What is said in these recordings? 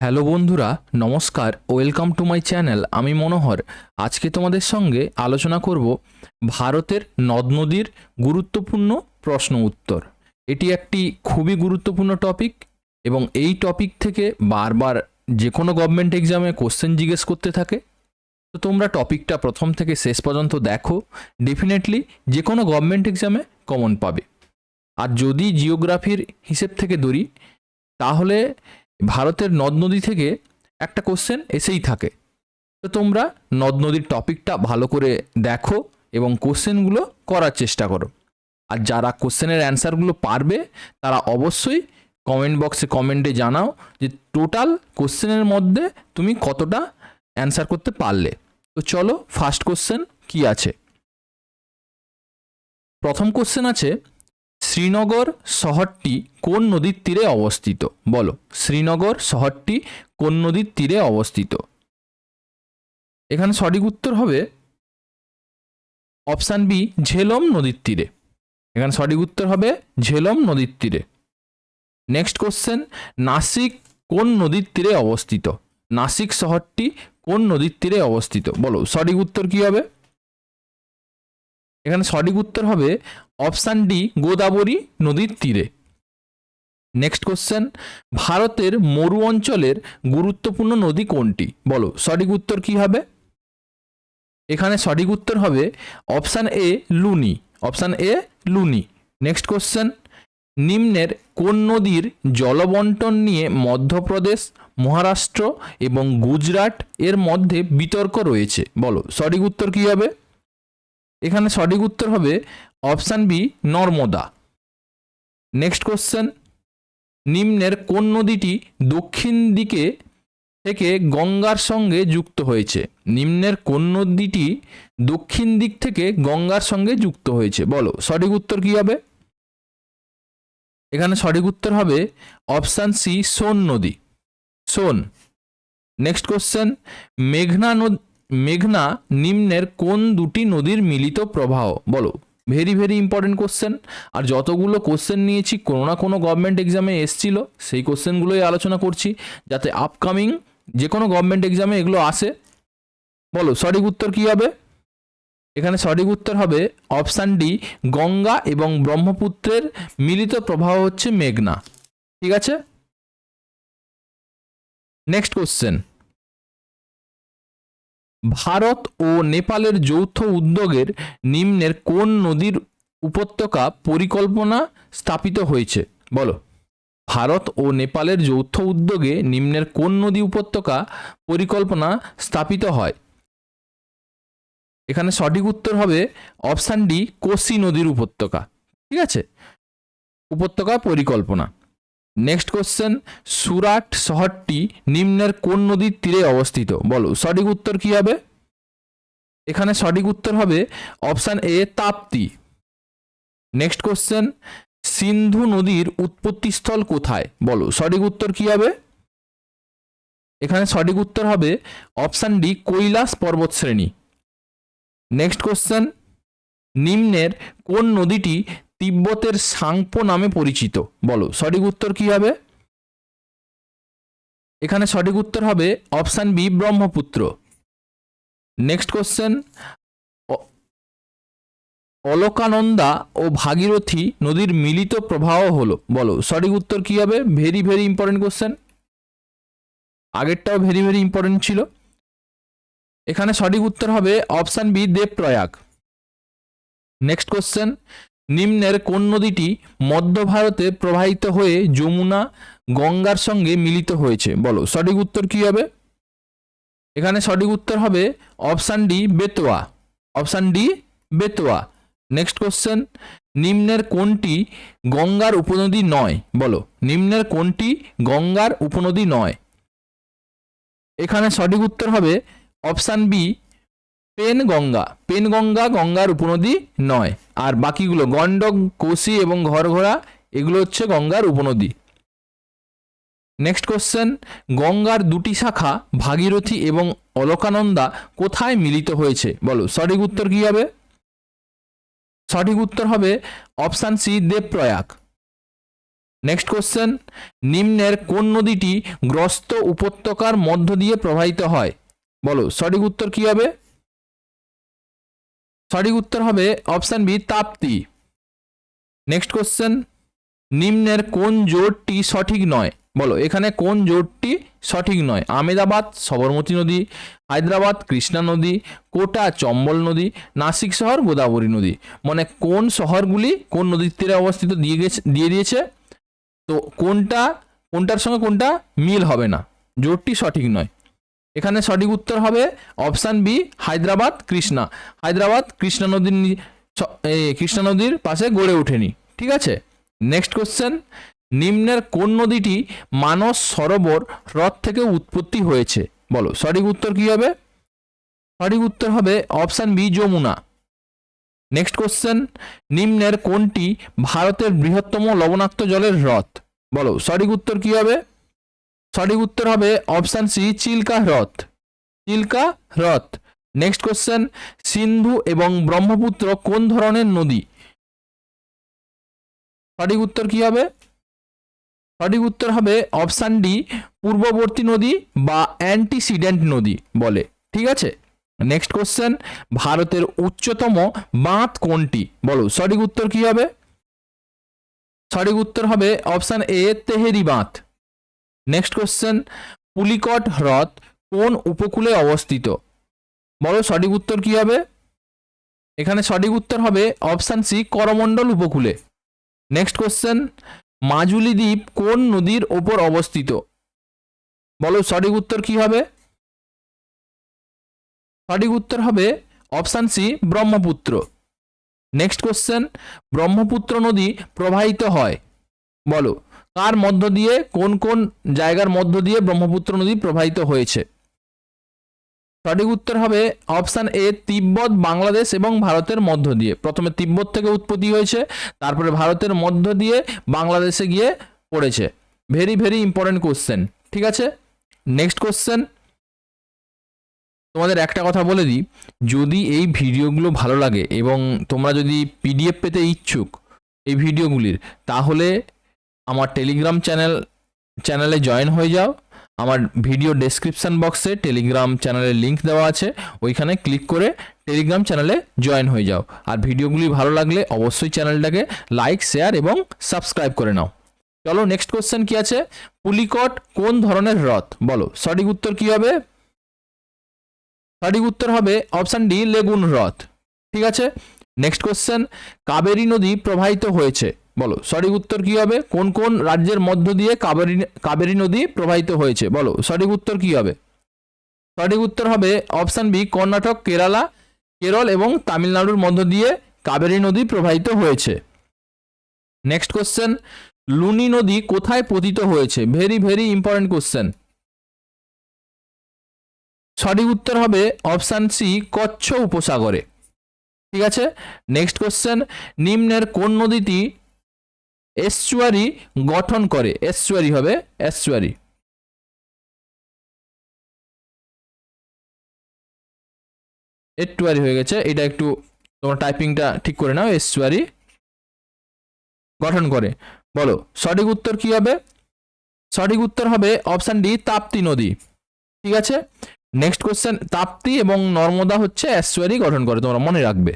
Hello বন্ধুরা, নমস্কার, welcome to my channel, আমি মনোহর। আজকে তোমাদের সঙ্গে আলোচনা করব ভারতের নদ নদীর গুরুত্বপূর্ণ প্রশ্ন উত্তর। এটি একটি খুবই গুরুত্বপূর্ণ টপিক এবং এই টপিক থেকে বারবার যে কোনো গভর্নমেন্ট এক্সামে কোশ্চেন জিজ্ঞেস করতে থাকে। তো তোমরা টপিকটা প্রথম থেকে শেষ পর্যন্ত দেখো ডেফিনেটলি যে কোনো গভর্নমেন্ট এক্সামে কমন পাবে। আর যদি জিওগ্রাফির হিসেব থেকে ধরি, তাহলে ভারতের নদ নদী থেকে একটা কোশ্চেন এসেই থাকে। তো তোমরা নদ নদীর টপিকটা ভালো করে দেখো এবং কোশ্চেনগুলো করার চেষ্টা করো। আর যারা কোশ্চেনের অ্যান্সারগুলো পারবে, তারা অবশ্যই কমেন্ট বক্সে কমেন্টে জানাও যে টোটাল কোশ্চেনের মধ্যে তুমি কতটা অ্যান্সার করতে পারলে। তো চলো ফার্স্ট কোশ্চেন কি আছে? প্রথম কোশ্চেন আছে শ্রীনগর শহরটি কোন নদীর তীরে অবস্থিত? বলো, শ্রীনগর শহরটি কোন নদীর তীরে অবস্থিত? এখানে সঠিক উত্তর হবে অপশান বি, ঝেলম নদীর তীরে। এখানে সঠিক উত্তর হবে ঝেলম নদীর তীরে। নেক্সট কোশ্চেন নাসিক কোন নদীর তীরে অবস্থিত? নাসিক শহরটি কোন নদীর তীরে অবস্থিত? বলো, সঠিক উত্তর কি হবে? এখানে সঠিক উত্তর হবে অপশান ডি, গোদাবরী নদীর তীরে। নেক্সট কোশ্চেন ভারতের মরু অঞ্চলের গুরুত্বপূর্ণ নদী কোনটি? বলো, সঠিক উত্তর কি হবে? এখানে সঠিক উত্তর হবে option A, Luni. Option A, Luni. Next question নিম্নের কোন নদীর জলবন্টন নিয়ে মধ্যপ্রদেশ, মহারাষ্ট্র এবং গুজরাট এর মধ্যে বিতর্ক রয়েছে? বলো, সঠিক উত্তর কি হবে? এখানে সঠিক উত্তর হবে option B, Narmada. Next question, নিম্নের কোন নদীটি দক্ষিণ দিকে থেকে গঙ্গার সঙ্গে যুক্ত হয়েছে? নিম্নের কোন নদীটি দক্ষিণ দিক থেকে গঙ্গার সঙ্গে যুক্ত হয়েছে? বলো, সঠিক উত্তর কি হবে? এখানে সঠিক উত্তর হবে অপশান সি, সোন নদী। সোন। নেক্সট কোশ্চেন, মেঘনা নদ মেঘনা নিম্নের কোন দুটি নদীর মিলিত প্রবাহ? বলো। ভেরি ভেরি ইম্পর্টেন্ট কোশ্চেন আর যতগুলো কোশ্চেন নিয়েছি, কোনো না কোনো গভর্নমেন্ট এক্সামে এসছিল। সেই কোশ্চেনগুলোই আলোচনা করছি। যাতে আপকামিং যে কোনো গভর্নমেন্ট এক্সামে এগুলো আসে। বলো, সঠিক উত্তর কী হবে? এখানে সঠিক উত্তর হবে অপশান ডি গঙ্গা এবং ব্রহ্মপুত্রের মিলিত প্রবাহ হচ্ছে মেঘনা। ঠিক আছে? নেক্সট কোশ্চেন ভারত ও নেপালের যৌথ উদ্যোগের নিম্নের কোন নদীর উপত্যকা পরিকল্পনা স্থাপিত হয়েছে? বলো। ভারত ও নেপালের যৌথ উদ্যোগে নিম্নের কোন নদী উপত্যকা পরিকল্পনা স্থাপিত হয়? এখানে সঠিক উত্তর হবে অপশান ডি, কোসি নদীর উপত্যকা। ঠিক আছে? উপত্যকা পরিকল্পনা। নেক্সট কোশ্চেন সুরাট শহরটি নিম্নের কোন নদীর তীরে অবস্থিত? বলো, সঠিক উত্তর কি হবে? এখানে সঠিক উত্তর হবে option A, Tapti. Next question Sindhu নদীর উৎপত্তিস্থল কোথায়? বলো, সঠিক উত্তর কি হবে? এখানে সঠিক উত্তর হবে অপশান ডি, কৈলাস পর্বত শ্রেণি নেক্সট কোশ্চেন নিম্নের কোন নদীটি তিব্বতের সাংপো নামে পরিচিত। বলো, সঠিক উত্তর কি হবে? এখানে সঠিক উত্তর হবে option B, Brahmaputra. Next question Alaknanda ও ভাগীরথী নদীর মিলিত প্রবাহ হলো। বলো, সঠিক উত্তর কি হবে? ভেরি ভেরি ইম্পর্টেন্ট কোশ্চেন আগেরটাও ভেরি ভেরি ইম্পর্টেন্ট ছিল। এখানে সঠিক উত্তর হবে option B, Devprayag. Next question নিম্নের কোন নদীটি মধ্য ভারতে প্রবাহিত হয়ে যমুনা, গঙ্গার সঙ্গে মিলিত হয়েছে? বলো, সঠিক উত্তর কি হবে? এখানে সঠিক উত্তর হবে option D, Betwa. Option D, Betwa. Next question নিম্নের কোনটি গঙ্গার উপনদী নয়? বলো, নিম্নের কোনটি গঙ্গার উপনদী নয়? এখানে সঠিক উত্তর হবে option B Penganga Penganga গঙ্গার উপনদী নয়। আর বাকিগুলো গণ্ডক, কোশি এবং ঘরঘোড়া, এগুলো হচ্ছে গঙ্গার উপনদী নেক্সট কোশ্চেন গঙ্গার দুটি শাখা, ভাগীরথী এবং অলকানন্দা কোথায় মিলিত হয়েছে? বলো, সঠিক উত্তর কি হবে? সঠিক উত্তর হবে option C, Devprayag. Next question নিম্নের কোন নদীটি গ্রস্ত উপত্যকার মধ্য দিয়ে প্রবাহিত হয়? বলো, সঠিক উত্তর কি হবে? সঠিক উত্তর হবে option B, Tapti. Next question নিম্নের কোন জোটটি সঠিক নয়? বলো, এখানে কোন জোটটি সঠিক নয়? আমেদাবাদ, সবরমতী নদী, হায়দ্রাবাদ, কৃষ্ণা নদী, কোটা, চম্বল নদী, নাসিক শহর, গোদাবরী নদী। মানে কোন শহরগুলি কোন নদীর তীরে অবস্থিত দিয়ে গেছে, দিয়ে দিয়েছে? তো কোনটা, কোনটার সঙ্গে কোনটা মিল হবে না? জোটটি সঠিক নয়। এখানে সঠিক উত্তর হবে অপশান বি, হায়দ্রাবাদ, কৃষ্ণা। হায়দ্রাবাদ, কৃষ্ণা নদীর কৃষ্ণা নদীর পাশে গড়ে ওঠেনি। ঠিক আছে? নেক্সট কোশ্চেন নিম্নের কোন নদীটি মানস সরোবর হ্রদ থেকে উৎপত্তি হয়েছে? বলো, সঠিক উত্তর কি হবে? সঠিক উত্তর হবে option B, Yamuna. Next question নিম্নের কোনটি ভারতের বৃহত্তম লবণাক্ত জলের হ্রদ? বলো, সঠিক উত্তর কি হবে? সঠিক উত্তর হবে অপশান সি, চিল্কা হ্রদ। চিল্কা হ্রদ। নেক্সট কোশ্চেন সিন্ধু এবং ব্রহ্মপুত্র কোন ধরনের নদী? সঠিক উত্তর কি হবে? সঠিক উত্তর হবে অপশান ডি, পূর্ববর্তী নদী বা অ্যান্টিসিডেন্ট নদী বলে। ঠিক আছে? নেক্সট কোশ্চেন ভারতের উচ্চতম বাঁধ কোনটি? বলো, সঠিক উত্তর কি হবে? সঠিক উত্তর হবে অপশান এ, তেহেরি বাঁধ। নেক্সট কোশ্চেন পুলিকট হ্রদ কোন উপকূলে অবস্থিত? বলো সঠিক উত্তর কি হবে? এখানে সঠিক উত্তর হবে অপশান সি করমণ্ডল উপকূলে। নেক্সট কোশ্চেন মাজুলি দ্বীপ কোন নদীর ওপর অবস্থিত? বলো সঠিক উত্তর কি হবে? সঠিক উত্তর হবে option C Brahmaputra. Next question Brahmaputra নদী প্রবাহিত হয়। বলো কার মধ্য দিয়ে, কোন কোন জায়গার মধ্য দিয়ে ব্রহ্মপুত্র নদী প্রবাহিত হয়েছে? সঠিক উত্তর হবে অপশান এ, তিব্বত, বাংলাদেশ এবং ভারতের মধ্য দিয়ে। প্রথমে তিব্বত থেকে উৎপত্তি হয়েছে, তারপরে ভারতের মধ্য দিয়ে বাংলাদেশে গিয়ে পড়েছে। ভেরি ভেরি ইম্পর্টেন্ট কোশ্চেন ঠিক আছে? নেক্সট কোশ্চেন তোমাদের একটা কথা বলে দিই, যদি এই ভিডিওগুলো ভালো লাগে এবং তোমরা যদি পিডিএফ পেতে ইচ্ছুক এই ভিডিওগুলির, তাহলে আমার টেলিগ্রাম চ্যানেল চ্যানেলে জয়েন হয়ে যাও। আমার ভিডিও ডেসক্রিপশন বক্সে টেলিগ্রাম চ্যানেলের লিঙ্ক দেওয়া আছে। ওইখানে ক্লিক করে টেলিগ্রাম চ্যানেলে জয়েন হয়ে যাও। আর ভিডিওগুলি ভালো লাগলে অবশ্যই চ্যানেলটাকে লাইক শেয়ার এবং সাবস্ক্রাইব করে নাও। চলো নেক্সট কোশ্চেন কি আছে? পুলিকট কোন ধরনের হ্রদ বলো, সঠিক উত্তর কি হবে? সঠিক উত্তর হবে অপশান ডি লেগুন হ্রদ ঠিক আছে? নেক্সট কোশ্চেন কাবেরী নদী প্রবাহিত হয়েছে। বলো, সঠিক উত্তর কি হবে? কোন কোন রাজ্যের মধ্য দিয়ে কাবেরী কাবেরী নদী প্রবাহিত হয়েছে? বলো, সঠিক উত্তর কি হবে? সঠিক উত্তর হবে অপশান বি, কর্ণাটক, কেরালা, কেরল এবং তামিলনাড়ুর মধ্য দিয়ে কাবেরী নদী প্রবাহিত হয়েছে। নেক্সট কোশ্চেন লুনি নদী কোথায় পতিত হয়েছে? ভেরি ভেরি ইম্পর্টেন্ট কোশ্চেন সঠিক উত্তর হবে অপশান সি, কচ্ছ উপসাগরে। ঠিক আছে? নেক্সট কোশ্চেন নিম্নের কোন নদীটি এস্চুয়ারি গঠন করে। এস্চুয়ারি হবে এস্চুয়ারি। এটুয়ারি হয়ে গেছে। এটা একটু তোমার টাইপিংটা ঠিক করে নাও। এস্চুয়ারি গঠন করে। বলো, সঠিক উত্তর কি হবে? সঠিক উত্তর হবে অপশান ডি, তাপ্তি নদী। ঠিক আছে? নেক্সট কোশ্চেন, তাপ্তি এবং নর্মদা হচ্ছে এস্টুয়ারি গঠন করে। তোমরা মনে রাখবে।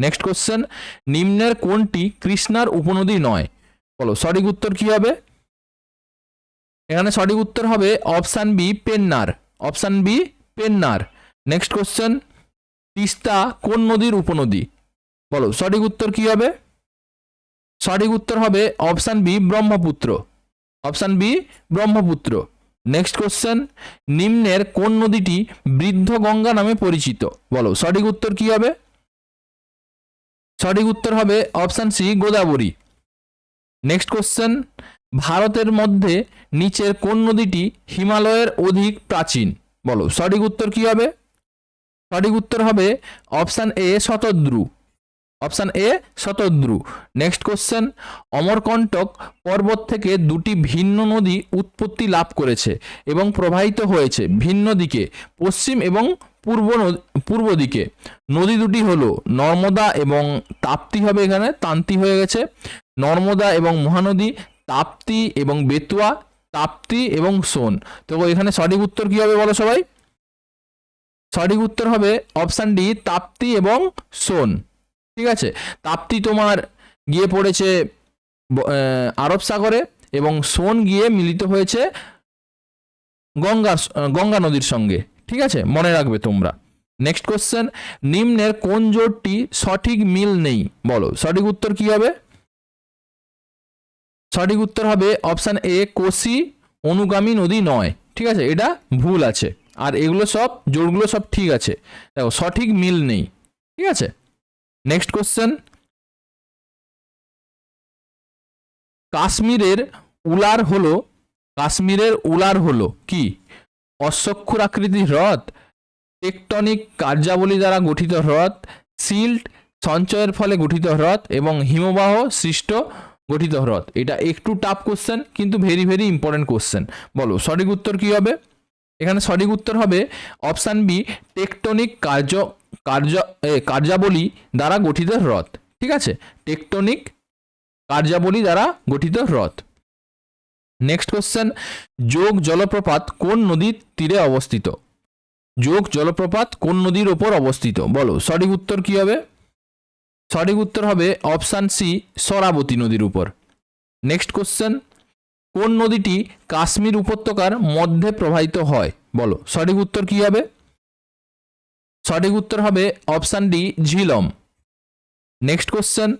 নেক্সট কোশ্চেন, নিম্নের কোনটি কৃষ্ণার উপনদী নয়? বলো, সঠিক উত্তর কি হবে? এখানে সঠিক উত্তর হবে option B, Pennar. Option B, Pennar. Next question Teesta কোন নদীর উপনদী? বলো, সঠিক উত্তর কি হবে? সঠিক উত্তর হবে option B, Brahmaputra. Option B, Brahmaputra. Next question নিম্নের কোন নদীটি বৃদ্ধ গঙ্গা নামে পরিচিত? বলো, সঠিক উত্তর কি হবে? সঠিক উত্তর হবে option C, Godavari. Next question ভারতের মধ্যে নিচের কোন নদীটি হিমালয়ের অধিক প্রাচীন? বলো, সঠিক উত্তর কি হবে? সঠিক উত্তর হবে option A Shatadru. Option A Shatadru. Next question Amarkantak পর্বত থেকে দুটি ভিন্ন নদী উৎপত্তি লাভ করেছে এবং প্রবাহিত হয়েছে ভিন্ন দিকে, পশ্চিম এবং পূর্ব পূর্ব দিকে। নদী দুটি হলো নর্মদা এবং তাপ্তি হবে এখানে, তান্তি হয়ে গেছে। নর্মদা এবং মহানদী, তাপ্তি এবং বেতুয়া, তাপ্তি এবং সোন। তো এখানে সঠিক উত্তর কি হবে বলো সবাই? সঠিক উত্তর হবে অপশান ডি তাপ্তি এবং সোন। ঠিক আছে? তাপ্তি তোমার গিয়ে পড়েছে আরব সাগরে এবং সোন গিয়ে মিলিত হয়েছে গঙ্গা গঙ্গা নদীর সঙ্গে। ঠিক আছে? মনে রাখবে তোমরা। নেক্সট কোশ্চেন নিম্নের কোন জোটটি সঠিক মিল নেই? বলো, সঠিক উত্তর কি হবে? সঠিক উত্তর হবে অপশান এ, কোসি, অনুগামী নদী নয়। ঠিক আছে? এটা ভুল আছে। আর এগুলো সব, জোরগুলো সব ঠিক আছে। দেখো, সঠিক মিল নেই। ঠিক আছে? নেক্সট কোশ্চেন কাশ্মীরের উলার হলো, কাশ্মীরের উলার হলো কি? অশ্বক্ষুর আকৃতির হ্রদ, টেকটনিক কার্যাবলী দ্বারা গঠিত হ্রদ, সিল্ট সঞ্চয়ের ফলে গঠিত হ্রদ এবং হিমবাহ সৃষ্ট গঠিত হ্রদ। এটা একটু টাফ কোশ্চেন কিন্তু ভেরি ভেরি ইম্পর্টেন্ট কোশ্চেন বলো, সঠিক উত্তর কি হবে? এখানে সঠিক উত্তর হবে অপশান বি টেকটনিক কার্য কার্য কার্যাবলী দ্বারা গঠিত হ্রদ। ঠিক আছে? টেকটনিক কার্যাবলী দ্বারা গঠিত হ্রদ। নেক্সট কোশ্চেন যোগ জলপ্রপাত কোন নদীর তীরে অবস্থিত? যোগ জলপ্রপাত কোন নদীর ওপর অবস্থিত? বলো, সঠিক উত্তর কি হবে? সঠিক উত্তর হবে অপশান সি, সরাবতী নদীর উপর। নেক্সট কোশ্চেন, কোন নদীটি কাশ্মীর উপত্যকার মধ্যে প্রবাহিত হয়? বলো, সঠিক উত্তর কি হবে? সঠিক উত্তর হবে option D, Jhelum. Next question,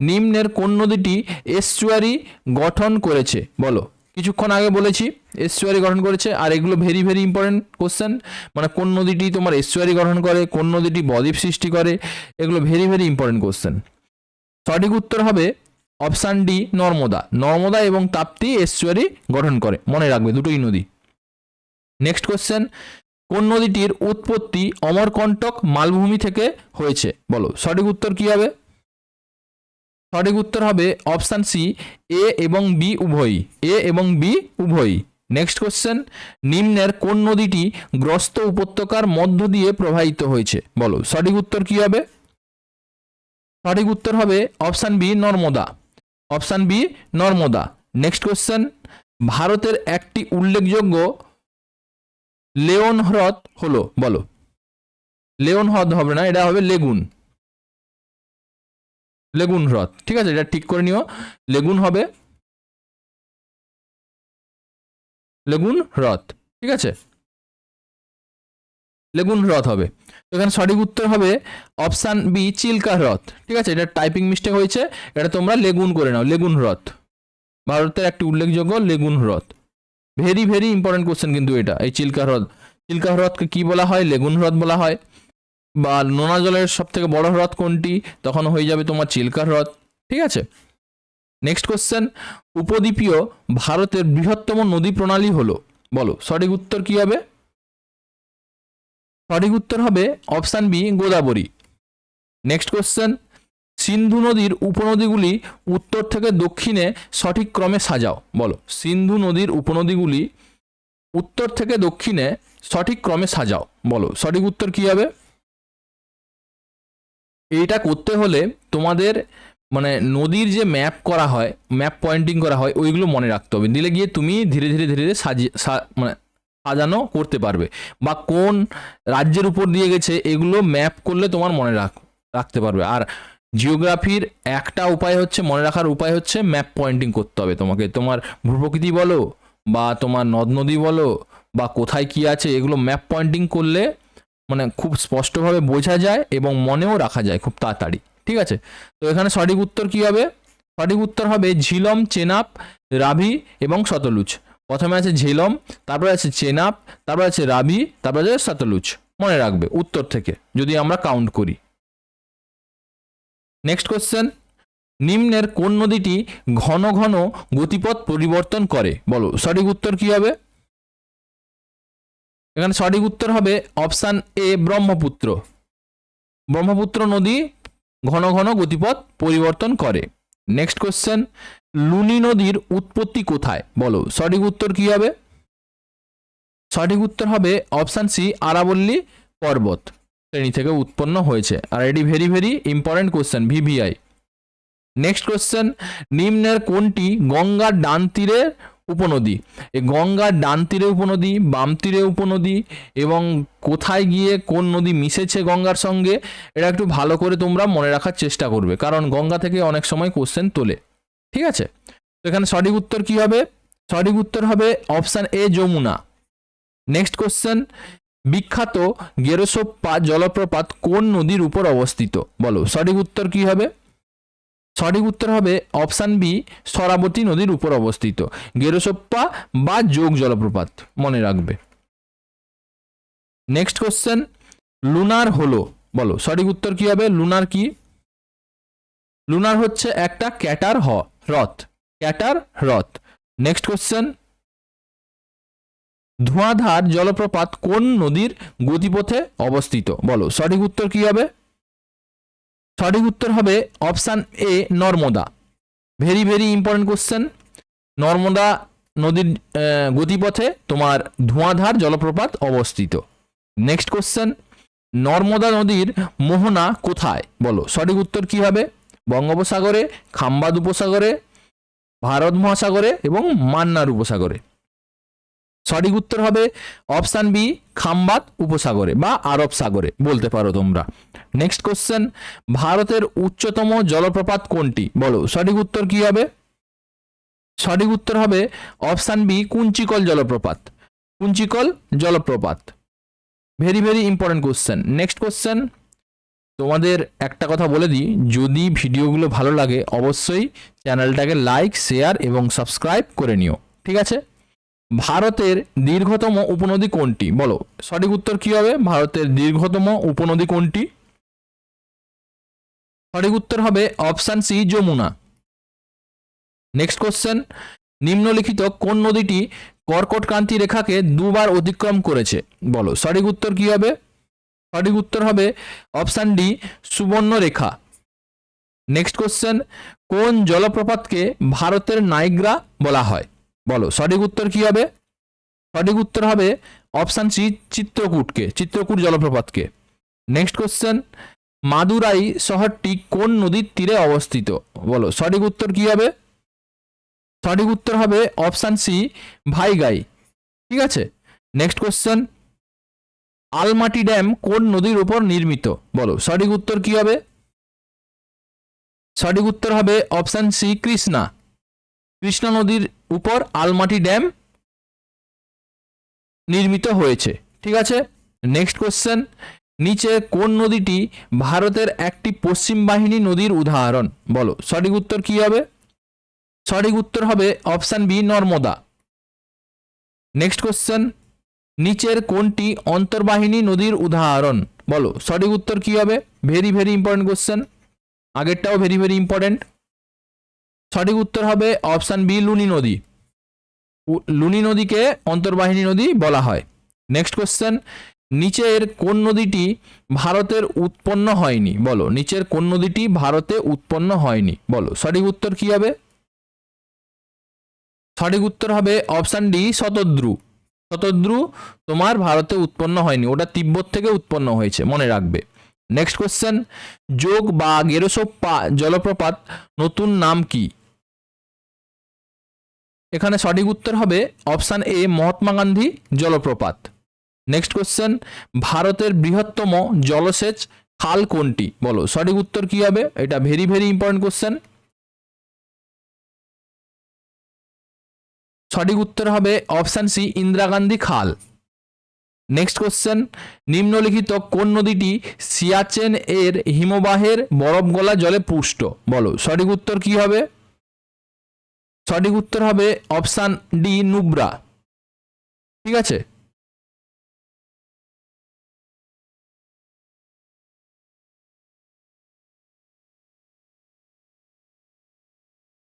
নিম্নের কোন নদীটি এস্টুয়ারি গঠন করেছে? বলো কিছুক্ষণ আগে বলেছি এস্টুয়ারি গঠন করেছে, আর এগুলো ভেরি ভেরি ইম্পর্টেন্ট কোশ্চেন মানে কোন নদীটি তোমার এস্টুয়ারি গঠন করে, কোন নদীটি বদ্বীপ সৃষ্টি করে, এগুলো ভেরি ভেরি ইম্পর্টেন্ট কোশ্চেন সঠিক উত্তর হবে অপশান ডি নর্মদা। নর্মদা এবং তাপ্তি এস্টুয়ারি গঠন করে, মনে রাখবে দুটোই নদী। নেক্সট কোশ্চেন কোন নদীটির উৎপত্তি অমরকণ্টক মালভূমি থেকে হয়েছে? বলো, সঠিক উত্তর কি হবে? সঠিক উত্তর হবে অপশান সি, এ এবং বি উভয়ই। এ এবং বি উভয়ই। নেক্সট কোশ্চেন নিম্নের কোন নদীটি গ্রস্ত উপত্যকার মধ্য দিয়ে প্রবাহিত হয়েছে? বলো, সঠিক উত্তর কি হবে? সঠিক উত্তর হবে option B, Narmada. Option B, Narmada. Next question ভারতের একটি উল্লেখযোগ্য লেওন হ্রদ হলো, বলো। লেওন হ্রদ হবে না, এটা হবে লেগুন। লেগুন হ্রদ। ঠিক আছে, এটা ঠিক করে নিও। লেগুন হবে লেগুন হ্রদ, ঠিক আছে? লেগুন হ্রদ হবে। তো এখানে সঠিক উত্তর হবে অপশান বি চিল্কা হ্রদ। ঠিক আছে, এটা টাইপিং মিস্টেক হয়েছে, এটা তোমরা লেগুন করে নাও, লেগুন হ্রদ। ভারতের একটি উল্লেখযোগ্য লেগুন হ্রদ। ভেরি ভেরি ইম্পর্টেন্ট কোশ্চেন কিন্তু এটা, এই চিল্কা হ্রদ। চিল্কা হ্রদকে কি বলা হয়? লেগুন হ্রদ বলা হয়। বা নোনা জলের সব থেকে বড় হ্রদ কোনটি? তখন হয়ে যাবে তোমার চিল্কা হ্রদ, ঠিক আছে? নেক্সট কোশ্চেন উপদ্বীপীয় ভারতের বৃহত্তম নদী প্রণালী হলো, বলো, সঠিক উত্তর কি হবে? সঠিক উত্তর হবে option B Godavari. Next question Sindhu নদীর উপনদীগুলি উত্তর থেকে দক্ষিণে সঠিক ক্রমে সাজাও, বলো, সিন্ধু নদীর উপনদীগুলি উত্তর থেকে দক্ষিণে সঠিক ক্রমে সাজাও, বলো, সঠিক উত্তর কি হবে? এইটা করতে হলে তোমাদের মানে নদীর যে ম্যাপ করা হয় ম্যাপ পয়েন্টিং করা হয়, ওইগুলো মনে রাখতে হবে। দিলে গিয়ে তুমি ধীরে ধীরে ধীরে ধীরে সাজিয়ে মানে সাজানো করতে পারবে। বা কোন রাজ্যের উপর দিয়ে গেছে, এগুলো ম্যাপ করলে তোমার মনে রাখ, রাখতে পারবে। আর জিওগ্রাফির একটা উপায় হচ্ছে, মনে রাখার উপায় হচ্ছে ম্যাপ পয়েন্টিং করতে হবে তোমাকে। তোমার ভূপ্রকৃতি বলো, বা তোমার নদ নদী বলো, বা কোথায় কি আছে, এগুলো ম্যাপ পয়েন্টিং করলে মানে খুব স্পষ্টভাবে বোঝা যায় এবং মনেও রাখা যায় খুব তাড়াতাড়ি, ঠিক আছে? তো এখানে সঠিক উত্তর কি হবে? সঠিক উত্তর হবে ঝিলম চেনাপ রাভি এবং সতলুজ প্রথমে আছে ঝিলম, তারপরে আছে চেনাপ তারপরে আছে রাভি, তারপরে আছে সতলুজ মনে রাখবে উত্তর থেকে, যদি আমরা কাউন্ট করি। নেক্সট কোশ্চেন নিম্নের কোন নদীটি ঘন ঘন গতিপথ পরিবর্তন করে? বলো, সঠিক উত্তর কি হবে? এখানে সঠিক উত্তর হবে অপশান এ, ব্রহ্মপুত্র। ব্রহ্মপুত্র নদী ঘন ঘন গতিপথ পরিবর্তন করে। নেক্সট কোশ্চেন লুনি নদীর উৎপত্তি কোথায়? বলো, সঠিক উত্তর কি হবে? সঠিক উত্তর হবে অপশান সি, আরাবল্লী পর্বত। শ্রেণি থেকে উৎপন্ন হয়েছে। আর এটি very very important question VVI next question নিম্নের কোনটি গঙ্গার ডান তীরের উপনদী। এই গঙ্গার ডান তীরে উপনদী, বাম তীরে উপনদী এবং কোথায় গিয়ে কোন নদী মিশেছে গঙ্গার সঙ্গে, এটা একটু ভালো করে তোমরা মনে রাখার চেষ্টা করবে। কারণ গঙ্গা থেকে অনেক সময় কোশ্চেন তোলে। ঠিক আছে? তো এখানে সঠিক উত্তর কি হবে? সঠিক উত্তর হবে option A Yamuna. Next question বিখ্যাত গেরোসোপ্পা জলপ্রপাত কোন নদীর উপর অবস্থিত? বলো, সঠিক উত্তর কি হবে? সঠিক উত্তর হবে অপশান বি, সরাবতী নদীর উপর অবস্থিত। গেরোসোপ্পা বা যোগ জলপ্রপাত, মনে রাখবে। নেক্সট কোশ্চেন লুনার হলো, বলো, সঠিক উত্তর কি হবে? লুনার কি? লুনার হচ্ছে একটা ক্যাটার হ, হ্রদ। ক্যাটার হ্রদ। নেক্সট কোশ্চেন ধোঁয়াধার জলপ্রপাত কোন নদীর গতিপথে অবস্থিত? বলো, সঠিক উত্তর কি হবে? সঠিক উত্তর হবে option A, Narmada. Very very important question Narmada নদীর গতিপথে তোমার ধোঁয়াধার জলপ্রপাত অবস্থিত। নেক্সট কোশ্চেন নর্মদা নদীর মোহনা কোথায়? বলো, সঠিক উত্তর কি হবে? বঙ্গোপসাগরে, খাম্বাদ উপসাগরে, ভারত মহাসাগরে এবং মান্নার উপসাগরে। সঠিক উত্তর হবে অপশান বি খাম্বাত উপসাগরে বা আরব সাগরে, বলতে পারো তোমরা। নেক্সট কোশ্চেন ভারতের উচ্চতম জলপ্রপাত কোনটি? বলো, সঠিক উত্তর কি হবে? সঠিক উত্তর হবে অপশান বি, কুঞ্চিকল জলপ্রপাত। কুঞ্চিকল জলপ্রপাত। Very very important question next question তোমাদের একটা কথা বলে দিই, যদি ভিডিওগুলো ভালো লাগে, অবশ্যই চ্যানেলটাকে লাইক শেয়ার এবং সাবস্ক্রাইব করে নিও, ঠিক আছে? ভারতের দীর্ঘতম উপনদী কোনটি? বলো, সঠিক উত্তর কি হবে? ভারতের দীর্ঘতম উপনদী কোনটি? সঠিক উত্তর হবে option C, Yamuna. Next question নিম্নলিখিত কোন নদীটি কর্কট ক্রান্তি রেখাকে দুবার অতিক্রম করেছে? বলো, সঠিক উত্তর কি হবে? সঠিক উত্তর হবে অপশান ডি সুবর্ণ রেখা নেক্সট কোশ্চেন কোন জলপ্রপাতকে ভারতের নাইগ্রা বলা হয়? বলো, সঠিক উত্তর কি হবে? সঠিক উত্তর হবে অপশান সি চিত্রকূটকে, চিত্রকূট জলপ্রপাতকে। নেক্সট কোশ্চেন মাদুরাই শহরটি কোন নদীর তীরে অবস্থিত? বলো, সঠিক উত্তর কি হবে? সঠিক উত্তর হবে অপশান সি ভাইগাই। ঠিক আছে? নেক্সট কোশ্চেন আলমাটি ড্যাম কোন নদীর উপর নির্মিত? বলো, সঠিক উত্তর কি হবে? সঠিক উত্তর হবে অপশান সি কৃষ্ণা। কৃষ্ণা নদীর উপর আলমাটি ড্যাম নির্মিত হয়েছে, ঠিক আছে? নেক্সট কোশ্চেন নিচে কোন নদীটি ভারতের একটি পশ্চিম বাহিনী নদীর উদাহরণ? বলো, সঠিক উত্তর কি হবে? সঠিক উত্তর হবে option B Narmada. Next question নিচের কোনটি অন্তর্বাহিনী নদীর উদাহরণ? বলো, সঠিক উত্তর কি হবে? ভেরি ভেরি ইম্পর্টেন্ট কোশ্চেন আগেরটাও ভেরি ভেরি ইম্পর্টেন্ট সঠিক উত্তর হবে অপশান বি, লুনি নদী। লুনি নদীকে অন্তর্বাহিনী নদী বলা হয়। নেক্সট কোশ্চেন নিচের কোন নদীটি ভারতের উৎপন্ন হয়নি? বলো, নিচের কোন নদীটি ভারতে উৎপন্ন হয়নি? বলো, সঠিক উত্তর কি হবে? সঠিক উত্তর হবে অপশান ডি, শতদ্রু। শতদ্রু তোমার ভারতে উৎপন্ন হয়নি, ওটা তিব্বত থেকে উৎপন্ন হয়েছে, মনে রাখবে। নেক্সট কোশ্চেন যোগ বা গেরোসোপ্পা জলপ্রপাত নতুন নাম কি? এখানে সঠিক উত্তর হবে অপশান এ, মহাত্মা গান্ধী, জলপ্রপাত। নেক্সট কোশ্চেন ভারতের বৃহত্তম জলসেচ খাল কোনটি? বলো, সঠিক উত্তর কি হবে? এটা ভেরি ভেরি ইম্পর্টেন্ট কোশ্চেন সঠিক উত্তর হবে অপশান সি, ইন্দিরা গান্ধী খাল। নেক্সট কোশ্চেন নিম্নলিখিত কোন নদীটি সিয়াচেন এর হিমবাহের বরফ গলা জলে পুষ্ট? বলো, সঠিক উত্তর কি হবে? সঠিক উত্তর হবে অপশান ডি, নুব্রা। ঠিক আছে?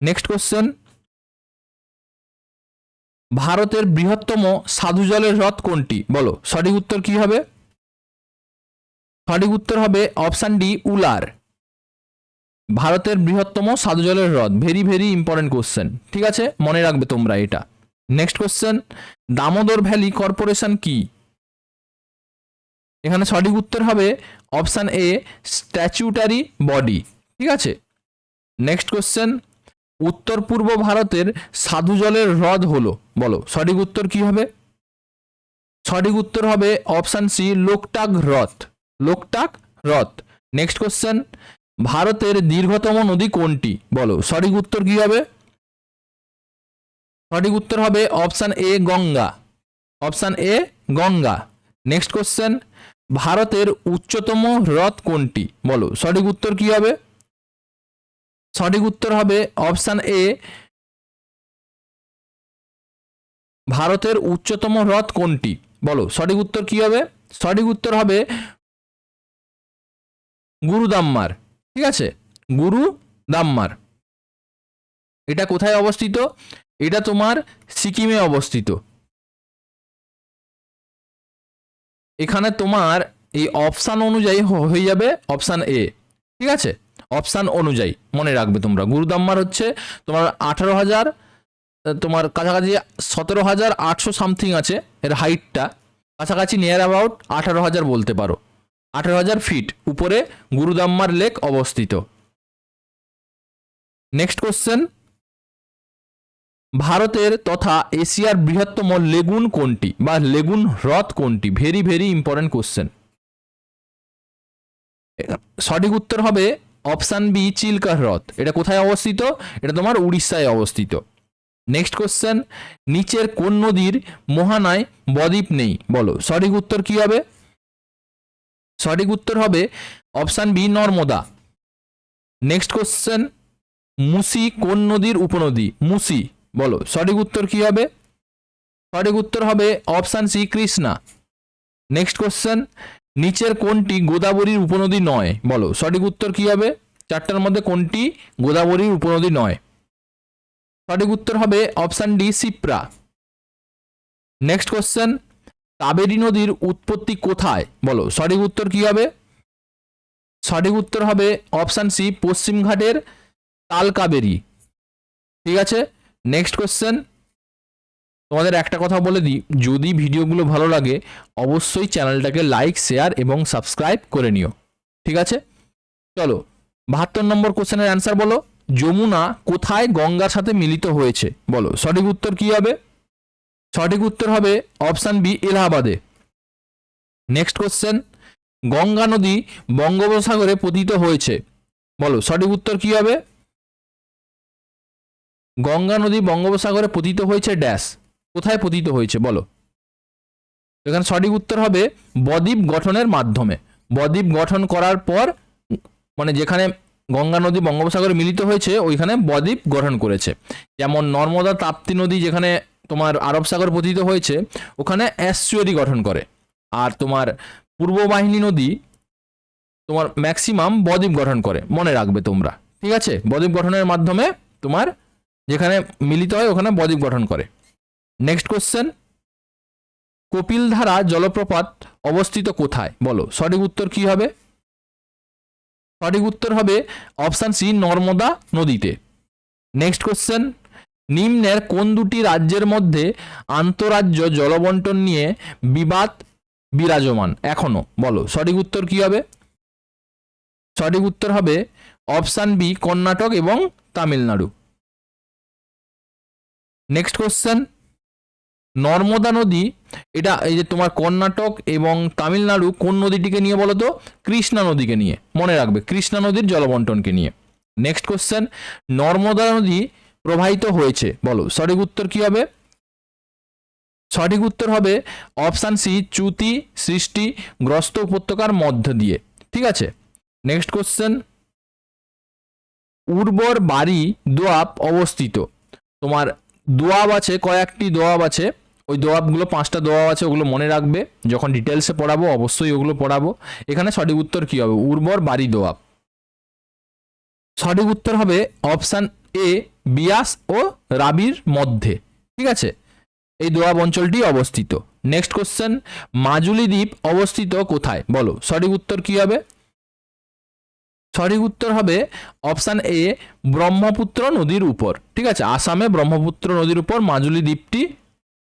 নেক্সট কোশ্চেন ভারতের বৃহত্তম সাধু জলের হ্রদ কোনটি? বলো, সঠিক উত্তর কি হবে? সঠিক উত্তর হবে অপশান ডি, উলার। ভারতের বৃহত্তম সাধু জলের হ্রদ। ভেরি ভেরি ইম্পর্টেন্ট কোশ্চেন ঠিক আছে? মনে রাখবে তোমরা এটা। Next question Damodar valley corporation কি? এখানে সঠিক উত্তর হবে অপশান এ স্ট্যাচুটারি বডি ঠিক আছে? নেক্সট কোশ্চেন উত্তর পূর্ব ভারতের সাধু জলের হ্রদ হলো। বলো, সঠিক উত্তর কি হবে? সঠিক উত্তর হবে অপশান সি লোকটাক হ্রদ। লোকটাক হ্রদ। নেক্সট কোশ্চেন ভারতের দীর্ঘতম নদী কোনটি? বলো। সঠিক উত্তর কি হবে? সঠিক উত্তর হবে option A Ganga. Option A Ganga. Next question, ভারতের উচ্চতম হ্রদ কোনটি? বলো। সঠিক উত্তর কি হবে? সঠিক উত্তর হবে অপশান এ, ভারতের উচ্চতম হ্রদ কোনটি? বলো। সঠিক উত্তর কি হবে? সঠিক উত্তর হবে গুরুদাম্মার। ঠিক আছে? গুরু দাম্মার। এটা কোথায় অবস্থিত? এটা তোমার সিকিমে অবস্থিত। এখানে তোমার এই অপশান অনুযায়ী হয়ে যাবে অপশান এ। ঠিক আছে? অপশান অনুযায়ী মনে রাখবে তোমরা। গুরুদাম্মার হচ্ছে তোমার আঠারো হাজার, তোমার কাছাকাছি সতেরো হাজার আটশো সামথিং আছে এর হাইটটা। কাছাকাছি নিয়ার অ্যাবাউট আঠারো হাজার বলতে পারো। আঠারো হাজার ফিট উপরে গুরুদাম্মার লেক অবস্থিত। নেক্সট কোশ্চেন ভারতের তথা এশিয়ার বৃহত্তম লেগুন কোনটি বা লেগুন হ্রদ কোনটি? ভেরি ভেরি ইম্পর্টেন্ট কোশ্চেন সঠিক উত্তর হবে অপশান বি চিল্কা হ্রদ। এটা কোথায় অবস্থিত? এটা তোমার উড়িষ্যায় অবস্থিত। নেক্সট কোশ্চেন নিচের কোন নদীর মোহানায় বদ্বীপ নেই? বলো, সঠিক উত্তর কি হবে? সঠিক উত্তর হবে option B, Narmada. Next question, Musi কোন নদীর উপনদী? মুসি, বলো, সঠিক উত্তর কি হবে? সঠিক উত্তর হবে option C, Krishna. Next question, নিচের কোনটি গোদাবরীর উপনদী নয়? বলো, সঠিক উত্তর কি হবে? চারটার মধ্যে কোনটি গোদাবরীর উপনদী নয়? সঠিক উত্তর হবে option D Shipra next question Kaveri নদীর উৎপত্তি কোথায়? বলো, সঠিক উত্তর কি হবে? সঠিক উত্তর হবে অপশান সি পশ্চিমঘাটের তাল কাবেরী ঠিক আছে? নেক্সট কোশ্চেন তোমাদের একটা কথা বলে দিই, যদি ভিডিওগুলো ভালো লাগে, অবশ্যই চ্যানেলটাকে লাইক শেয়ার এবং সাবস্ক্রাইব করে নিও। ঠিক আছে? চলো, বাহাত্তর নম্বর কোশ্চেনের অ্যান্সার বলো। যমুনা কোথায় গঙ্গার সাথে মিলিত হয়েছে? বলো, সঠিক উত্তর কি হবে? সঠিক উত্তর হবে অপশান বি এলাহাবাদে। নেক্সট কোশ্চেন গঙ্গা নদী বঙ্গোপসাগরে পতিত হয়েছে। বলো, সঠিক উত্তর কি হবে? গঙ্গা নদী বঙ্গোপসাগরে পতিত হয়েছে ড্যাশ। কোথায় পতিত হয়েছে? বলো। এখানে সঠিক উত্তর হবে বদ্বীপ গঠনের মাধ্যমে। বদ্বীপ গঠন করার পর মানে যেখানে গঙ্গা নদী বঙ্গোপসাগরে মিলিত হয়েছে, ওইখানে বদ্বীপ গঠন করেছে। যেমন নর্মদা তাপ্তি নদী যেখানে তোমার আরব সাগর পতিত হয়েছে, ওখানে অ্যাসচুয়ারি গঠন করে। আর তোমার পূর্ব বাহিনী নদী তোমার ম্যাক্সিমাম বদ্বীপ গঠন করে, মনে রাখবে তোমরা। ঠিক আছে? বদ্বীপ গঠনের মাধ্যমে তোমার যেখানে মিলিত হয়, ওখানে বদ্বীপ গঠন করে। নেক্সট কোশ্চেন কপিলধারা জলপ্রপাত অবস্থিত কোথায়? বলো, সঠিক উত্তর কি হবে? সঠিক উত্তর হবে অপশান সি, নর্মদা নদীতে। নেক্সট কোশ্চেন নিম্নের কোন দুটি রাজ্যের মধ্যে আন্তরাজ্য জলবন্টন নিয়ে বিবাদ বিরাজমান? এখনও, বলো, সঠিক উত্তর কি হবে? সঠিক উত্তর হবে অপশান বি, কর্ণাটক এবং তামিলনাড়ু। নেক্সট কোশ্চেন নর্মদা নদী, এটা এই যে তোমার কর্ণাটক এবং তামিলনাড়ু কোন নদীটিকে নিয়ে বলো তো? কৃষ্ণা নদীকে নিয়ে, মনে রাখবে, কৃষ্ণা নদীর জলবন্টনকে নিয়ে। নেক্সট কোশ্চেন নর্মদা নদী প্রবাহিত হয়েছে, বলো, সঠিক উত্তর কি হবে? সঠিক উত্তর হবে অপশান সি, চ্যুতি, সৃষ্টি, গ্রস্ত উপত্যকার মধ্য দিয়ে, ঠিক আছে? নেক্সট কোশ্চেন উর্বর বাড়ি দোয়াব অবস্থিত, তোমার দোয়াব আছে, কয়েকটি দোয়াব আছে ওই দোয়াবগুলো, পাঁচটা দোয়াব আছে, ওগুলো মনে রাখবে। যখন ডিটেলসে পড়াবো, অবশ্যই ওগুলো পড়াবো। এখানে সঠিক উত্তর কি হবে? উর্বর বাড়ি দোয়াব। সঠিক উত্তর হবে অপশান এ বিয়াস ও রাবির মধ্যে। ঠিক আছে? এই দোয়াব অঞ্চলটি অবস্থিত। নেক্সট কোশ্চেন মাজুলি দ্বীপ অবস্থিত কোথায়? বলো, সঠিক উত্তর কি হবে? সঠিক উত্তর হবে অপশান এ ব্রহ্মপুত্র নদীর উপর। ঠিক আছে? আসামে ব্রহ্মপুত্র নদীর উপর মাজুলি দ্বীপটি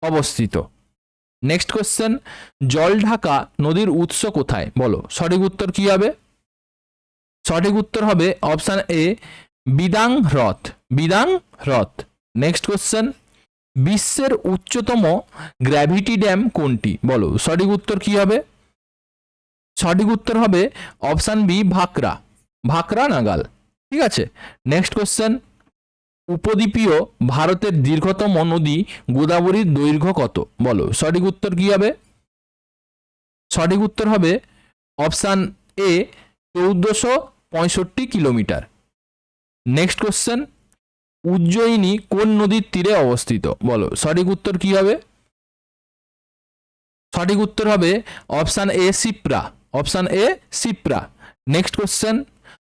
অবস্থিত। নেক্সট কোশ্চেন জলঢাকা নদীর উৎস কোথায়? বলো, সঠিক উত্তর কি হবে? সঠিক উত্তর হবে অপশান এ বিদাং হ্রদ। বিদাং হ্রদ। নেক্সট কোয়েশ্চেন বিশ্বের উচ্চতম গ্র্যাভিটি ড্যাম কোনটি? বলো, সঠিক উত্তর কি হবে? সঠিক উত্তর হবে অপশান বি ভাকরা। ভাকরা নাগাল। ঠিক আছে? নেক্সট কোশ্চেন উপদ্বীপীয় ভারতের দীর্ঘতম নদী গোদাবরীর দৈর্ঘ্য কত? বলো, সঠিক উত্তর কি হবে? সঠিক উত্তর হবে অপশান এ, চৌদ্দশো পঁয়ষট্টি কিলোমিটার। নেক্সট কোশ্চেন, উজ্জয়িনী কোন নদীর তীরে অবস্থিত? বলো, সঠিক উত্তর কি হবে? সঠিক উত্তর হবে option A Shipra option A Shipra next question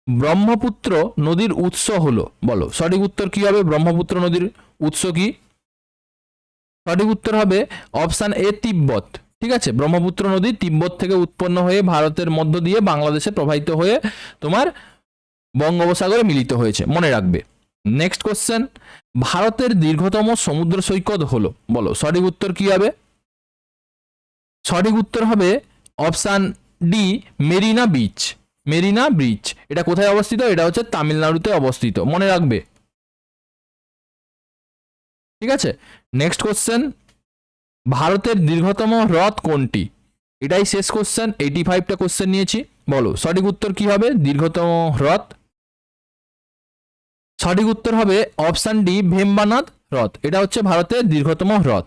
Brahmaputra নদীর উৎস হলো, বলো, সঠিক উত্তর কি হবে ব্রহ্মপুত্র নদীর উৎস কি? সঠিক উত্তর হবে অপশান এ তিব্বত। ঠিক আছে? ব্রহ্মপুত্র নদী তিব্বত থেকে উৎপন্ন হয়ে ভারতের মধ্য দিয়ে বাংলাদেশে প্রবাহিত হয়ে তোমার বঙ্গোপসাগরে মিলিত হয়েছে। মনে রাখবে। নেক্সট কোশ্চেন ভারতের দীর্ঘতম সমুদ্র সৈকত হলো, বলো, সঠিক উত্তর কি হবে? সঠিক উত্তর হবে option D Marina Beach Marina Beach এটা কোথায় অবস্থিত? এটা হচ্ছে তামিলনাড়ুতে অবস্থিত। মনে রাখবে। ঠিক আছে? নেক্সট কোশ্চেন ভারতের দীর্ঘতম হ্রদ কোনটি? এটাই শেষ কোশ্চেন এইটি ফাইভটা কোশ্চেন নিয়েছি। বলো, সঠিক উত্তর কি হবে? দীর্ঘতম হ্রদ। সঠিক উত্তর হবে অপশান ডি ভেম্বানাথ হ্রদ। এটা হচ্ছে ভারতের দীর্ঘতম হ্রদ।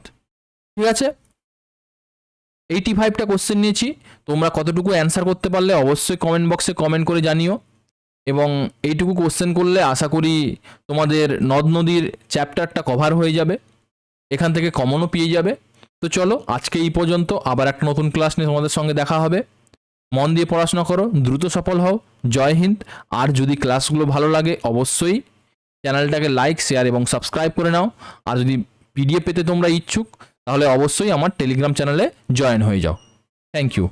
ঠিক আছে? এইটি ফাইভটা কোশ্চেন নিয়েছি। তোমরা কতটুকু অ্যান্সার করতে পারলে অবশ্যই কমেন্ট বক্সে কমেন্ট করে জানিও। এবং এইটুকু কোশ্চেন করলে আশা করি তোমাদের নদ নদীর চ্যাপ্টারটা কভার হয়ে যাবে। এখান থেকে কমনও পেয়ে যাবে। তো চলো, আজকে এই পর্যন্ত। আবার একটা নতুন ক্লাস নিয়ে তোমাদের সঙ্গে দেখা হবে। মন দিয়ে পড়াশোনা করো, দ্রুত সফল হও। জয় হিন্দ। আর যদি ক্লাসগুলো ভালো লাগে, অবশ্যই চ্যানেলটাকে লাইক শেয়ার এবং সাবস্ক্রাইব করে নাও। আর যদি পিডিএফ পেতে তোমরা ইচ্ছুক তাহলে অবশ্যই আমার টেলিগ্রাম চ্যানেলে জয়েন হয়ে যাও। Thank you